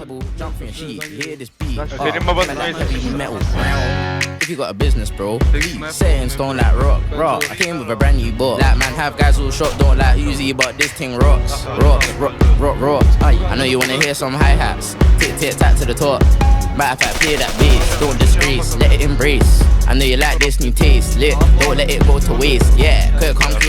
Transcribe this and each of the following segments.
Hear this beat. Uh, Senin babası man, that might be metal. If you got a business, bro, Snap. set in stone like rock, rock. I came with a brand new book. Like man, have guys all shot, don't like Uzi, but this thing rocks, rock, rock, rock, rock. Aye, I know you wanna hear some hi hats. Tick, tick, tack to the top. Matter of fact, play that bass, don't disgrace, let it embrace. I know you like this new taste, lit, don't let it go to waste. Yeah, could come clean like Mark.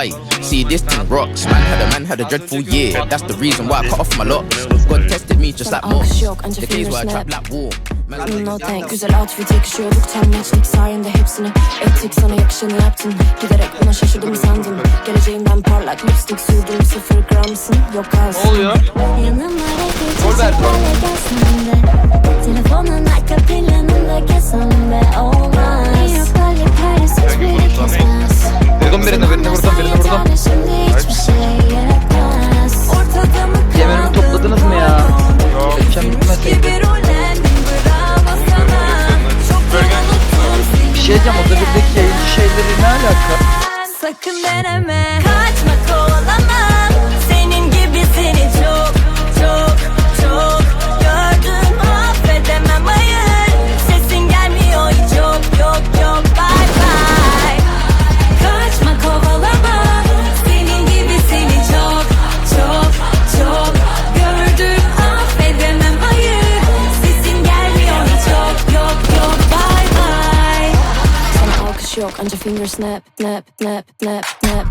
Aye, see this thing rocks. Man had a man had a dreadful year. That's the reason why I cut off my locks. God tested me just like Moss. The days where I fingersnap. trap like war. Man, Mm, No thank Güzel outfit yakışıyorduk Temmeçlik sayende hepsini Ettik sana yakışanı yaptın Giderek buna şaşırdım sandın Geleceğimden parlak lipstick sürdüm Sıfır gramsın yok kalsın Ne oluyor? Yanıma Gol ver. Yayıncı şeyleri ne alaka? Sakın deneme Kaçma kovalama smoke and your finger snap, snap, snap, snap, snap.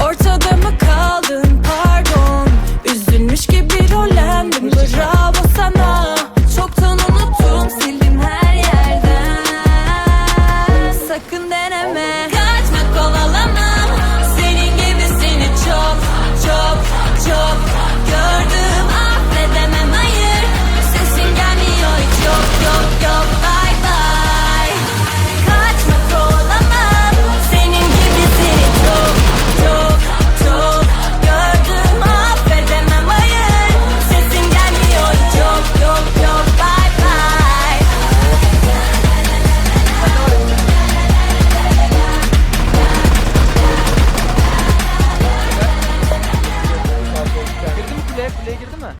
Ortada mı kaldın? Pardon. Üzülmüş gibi rollendim. Bravo sana. Çoktan unuttum. Sildim her yerden. Sakın deneme.